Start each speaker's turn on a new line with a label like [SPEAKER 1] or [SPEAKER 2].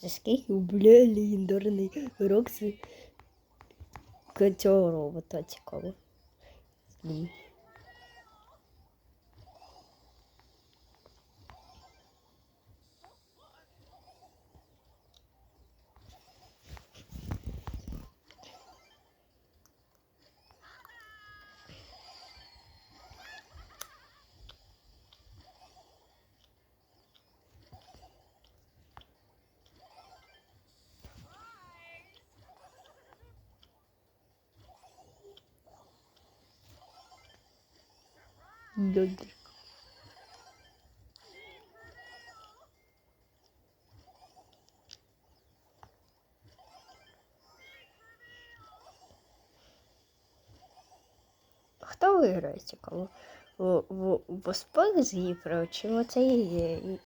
[SPEAKER 1] За скільки бля легендарний Рокс цього робота цікаво. Ні. Хто виграє цікаво? В Боспор з Гіпро чи оцей